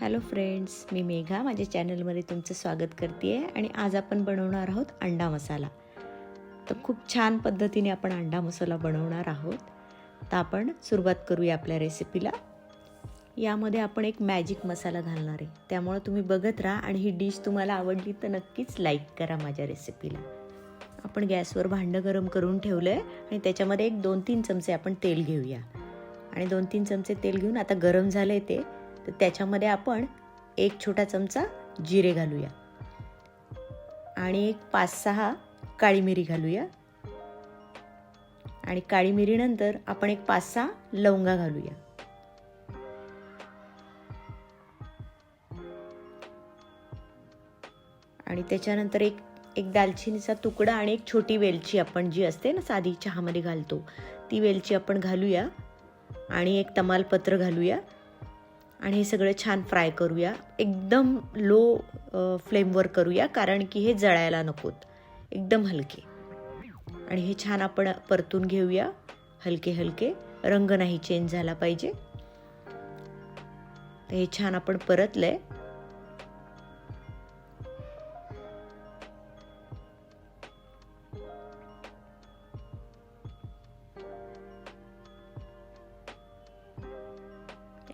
Hello friends मी मेघा. माझ्या चॅनलमध्ये तुमचं स्वागत करते आहे आणि आज आपण बनवणार आहोत अंडा मसाला. तर खूप छान पद्धतीने आपण अंडा मसाला बनवणार आहोत. तर आपण सुरुवात करूया आपल्या रेसिपीला यामध्ये आपण एक मॅजिक मसाला घालणार आहे. त्यामुळं तुम्ही बघत राहा आणि ही डिश तुम्हाला आवडली तर नक्कीच लाईक करा माझ्या रेसिपीला आपण गॅसवर भांडं गरम करून ठेवलं आहे आणि त्याच्यामध्ये एक दोन तीन चमचे आपण तेल घेऊया. आणि दोन तीन चमचे तेल घेऊन आता गरम झालं आहे ते. तर त्याच्यामध्ये आपण एक छोटा चमचा जिरे घालूया. आणि एक पाच सहा काळी मिरी घालूया. आणि काळी मिरीनंतर आपण एक पाच सहा लवंगा घालूया. आणि त्याच्यानंतर एक एक दालचिनीचा तुकडा आणि एक छोटी वेलची आपण जी असते ना साधी चहामध्ये घालतो ती वेलची आपण घालूया. आणि एक तमालपत्र घालूया. आणि हे सगळं छान फ्राय करूया. एकदम लो फ्लेमवर करूया कारण की हे जळायला नकोत. एकदम हलके. आणि हे छान आपण परतून घेऊया. हलके हलके. रंग नाही चेंज झाला पाहिजे. हे छान आपण परतलंय.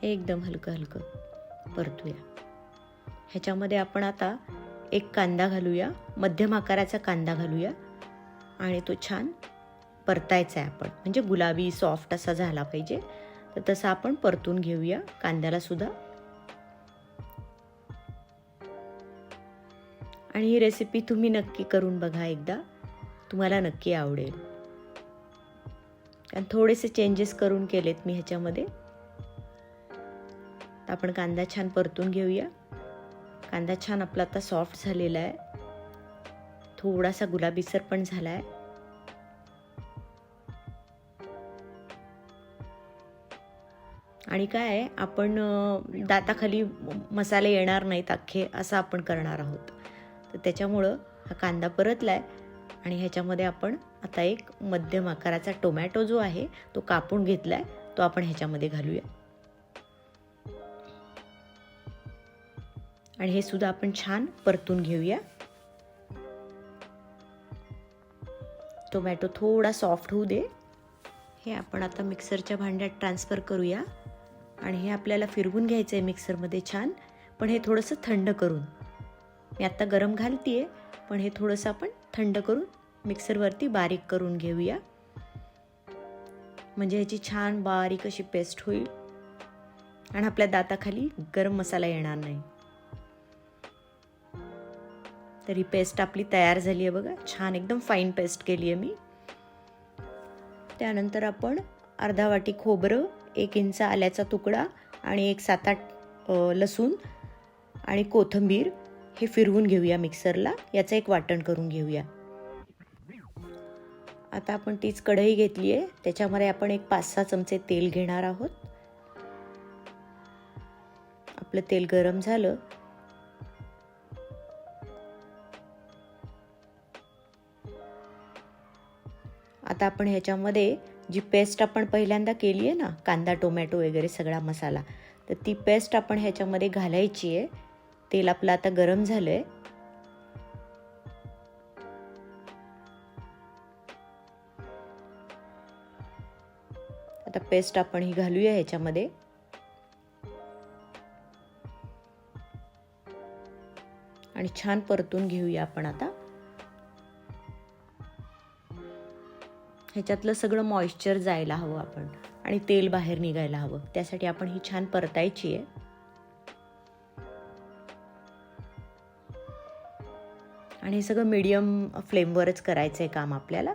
एकदम हलकं हलकं परतूया. ह्याच्यामध्ये आपण आता एक कांदा घालूया मध्यम आकाराचा कांदा घालूया आणि तो छान परतायचा आहे आपण. म्हणजे गुलाबी सॉफ्ट असा झाला पाहिजे. तर तसा आपण परतून घेऊया कांद्याला सुद्धा. आणि ही रेसिपी तुम्ही नक्की करून बघा एकदा. तुम्हाला नक्की आवडेल. कारण थोडेसे चेंजेस करून केलेत मी ह्याच्यामध्ये. तर आपण कांदा छान परतून घेऊया. कांदा छान आपला आता सॉफ्ट झालेला आहे. थोडासा गुलाबीसर पण झाला आहे आणि काय आहे आपण दाताखाली मसाले येणार नाहीत अख्खे असं आपण करणार आहोत. तर त्याच्यामुळं हा कांदा परतला आहे आणि ह्याच्यामध्ये आपण आता एक मध्यम आकाराचा टोमॅटो जो आहे तो कापून घेतला आहे तो आपण ह्याच्यामध्ये घालूया. आणि हे सुद्धा आपण छान परतून घेऊया. टोमॅटो थोडा सॉफ्ट होऊ दे. हे आपण आता मिक्सरच्या भांड्यात ट्रान्सफर करूया. आणि हे आपल्याला फिरवून घ्यायचं आहे मिक्सरमध्ये छान. पण हे थोडंसं थंड करून. मी आत्ता गरम घालतीये पण हे थोडंसं आपण थंड करून मिक्सरवरती बारीक करून घेऊया. म्हणजे ह्याची छान बारीक अशी पेस्ट होईल. आणि आपल्या दाताखाली गरम मसाला येणार नाही. तर ही पेस्ट आपली तयार झाली आहे बघा. छान एकदम फाईन पेस्ट केली आहे मी. त्यानंतर आपण अर्धा वाटी खोबरं एक इंच आल्याचा तुकडा आणि एक सात आठ लसूण आणि कोथिंबीर हे फिरवून घेऊया मिक्सरला याचं एक वाटण करून घेऊया. आता आपण तीच कढई घेतली आहे. त्याच्यामध्ये आपण एक पाच सहा चमचे तेल घेणार आहोत. आपलं तेल गरम झालं. आता आपण ह्याच्यामध्ये जी पेस्ट आपण पहिल्यांदा केली आहे ना कांदा टोमॅटो वगैरे सगळा मसाला तर ती पेस्ट आपण ह्याच्यामध्ये घालायची आहे. तेल आपलं आता गरम झालं आहे आता पेस्ट आपण ही घालूया ह्याच्यामध्ये. आणि छान परतून घेऊया आपण आता. ह्याच्यातलं सगळं मॉइश्चर जायला हवं आपण आणि तेल बाहेर निघायला हवं. त्यासाठी आपण ही छान परतायची आहे. आणि हे सगळं मीडियम फ्लेमवरच करायचं आहे काम आपल्याला.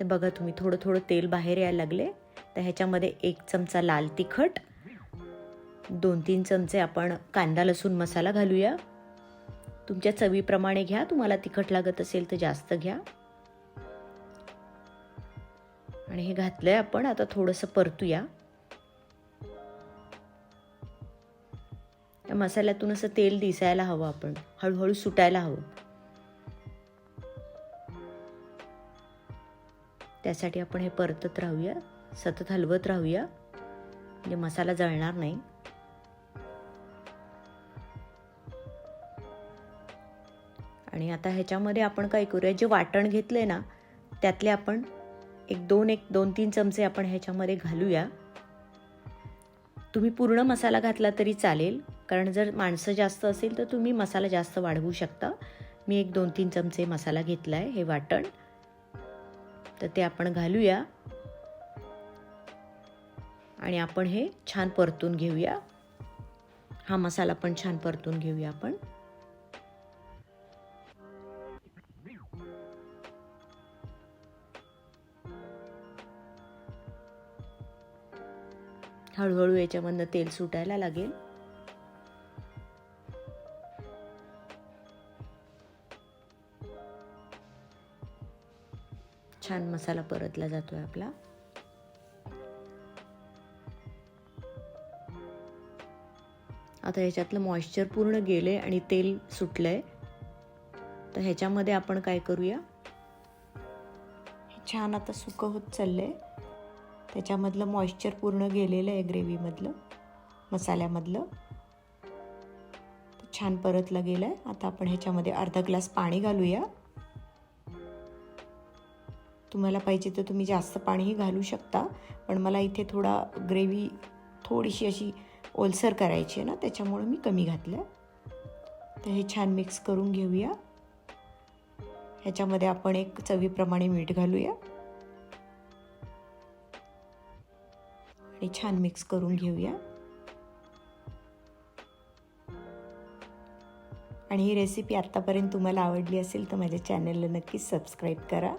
तर बघा तुम्ही थोडं थोडं तेल बाहेर यायला लागले. तर ह्याच्यामध्ये एक चमचा लाल तिखट दोन तीन चमचे आपण कांदा लसूण मसाला घालूया. तुमच्या चवीप्रमाणे घ्या. तुम्हाला तिखट लागत असेल तर जास्त घ्या. आणि हे घातलं आहे आपण. आता थोडंसं परतूया. त्या मसाल्यातून असं तेल दिसायला हवं आपण. हळूहळू सुटायला हवं. त्यासाठी आपण हे परतत राहूया. सतत हलवत राहूया. म्हणजे मसाला जळणार नाही. आणि आता ह्याच्यामध्ये आपण काय करूया? जे वाटण घेतलंय ना त्यातले आपण एक दोन एक दोन तीन चमचे आपण ह्याच्यामध्ये घालूया. तुम्ही पूर्ण मसाला घातला तरी चालेल. कारण जर माणसं जास्त असेल तर तुम्ही मसाला जास्त वाढवू शकता. मी एक दोन तीन चमचे मसाला घेतला आहे हे वाटण. तर ते आपण घालूया. आणि आपण हे छान परतून घेऊया. हा मसाला पण छान परतून घेऊया आपण. हळूहळू याच्यामधनं तेल सुटायला लागेल. छान मसाला परतला जातोय आपला. आता ह्याच्यातलं मॉइश्चर पूर्ण गेले आणि तेल सुटलंय. तर ह्याच्यामध्ये आपण काय करूया? हे छान आता सुकं होत चाललंय. त्याच्यामधलं मॉइश्चर पूर्ण गेलेलं आहे ग्रेव्हीमधलं मसाल्यामधलं. छान परतलं गेलं आहे. आता आपण ह्याच्यामध्ये अर्धा ग्लास पाणी घालूया. तुम्हाला पाहिजे तर तुम्ही जास्त पाणीही घालू शकता पण मला इथे थोडा ग्रेव्ही थोडीशी अशी ओलसर करायची आहे ना त्याच्यामुळं मी कमी घातलं तर हे छान मिक्स करून घेऊया. ह्याच्यामध्ये आपण एक चवीप्रमाणे मीठ घालूया. आणि छान मिक्स करून घेऊया. आणि ही रेसिपी आत्तापर्यंत तुम्हाला आवडली असेल तर माझ्या चॅनलला नक्कीच सबस्क्राईब करा.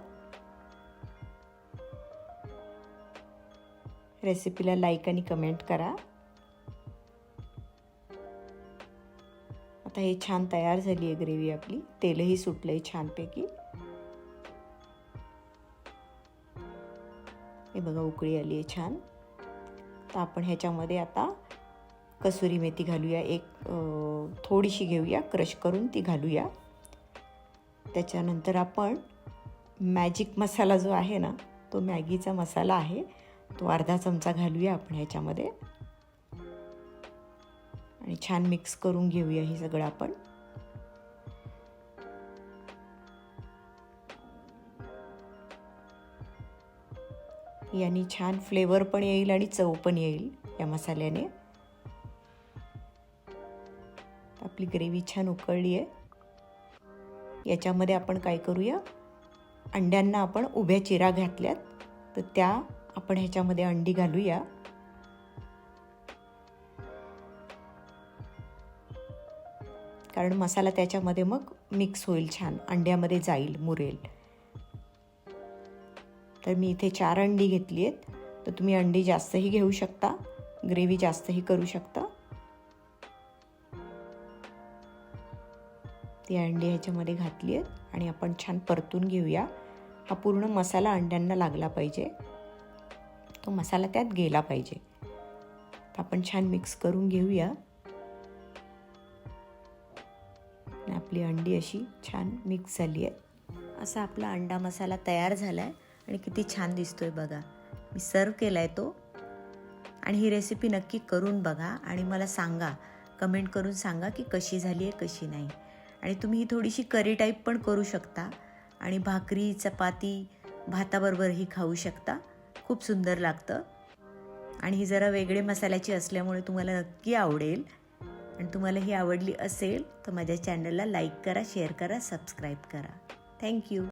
रेसिपीला लाईक आणि कमेंट करा. आता हे छान तयार झाली आहे ग्रेव्ही आपली. तेलही सुटलं आहे छानपैकी. हे बघा उकळी आली आहे छान. तर आपण ह्याच्यामध्ये आता कसुरी मेथी घालूया. एक थोडीशी घेऊया. क्रश करून ती घालूया. त्याच्यानंतर आपण मॅजिक मसाला जो आहे ना तो मॅगीचा मसाला आहे तो अर्धा चमचा घालूया आपण ह्याच्यामध्ये. आणि छान मिक्स करून घेऊया हे सगळं आपण. यांनी छान फ्लेवर पण येईल आणि चव पण येईल या मसाल्याने. आपली ग्रेव्ही छान उकळली आहे. याच्यामध्ये आपण काय करूया? अंड्यांना आपण उभ्या चिरा घातल्यात. तर त्या आपण ह्याच्यामध्ये अंडी घालूया. कारण मसाला त्याच्यामध्ये मग मिक्स होईल छान. अंड्यामध्ये जाईल मुरेल. तर मी इथे चार अंडी घेतली आहेत. तर तुम्ही अंडी जास्तही घेऊ शकता. ग्रेव्ही जास्तही करू शकता. ती अंडी ह्याच्यामध्ये घातली आहेत आणि आपण छान परतून घेऊया. हा पूर्ण मसाला अंड्यांना लागला पाहिजे. तो मसाला त्यात गेला पाहिजे. आपण छान मिक्स करून घेऊया. आपली अंडी अशी छान मिक्स झाली आहे. असा आपला अंडा मसाला तयार झाला आहे आणि किती छान दिसतोय बघा. मी सर्व केला आहे तो. आणि ही रेसिपी नक्की करून बघा आणि मला सांगा. कमेंट करून सांगा की कशी झाली आहे कशी नाही. आणि तुम्ही ही थोडीशी करी टाईप पण करू शकता. आणि भाकरी चपाती भाताबरोबरही खाऊ शकता. खूप सुंदर लागतं. आणि ही जरा वेगळे मसाल्याची असल्यामुळे तुम्हाला नक्की आवडेल. आणि तुम्हाला ही आवडली असेल तर माझ्या चॅनलला लाईक करा शेअर करा सबस्क्राईब करा. थँक्यू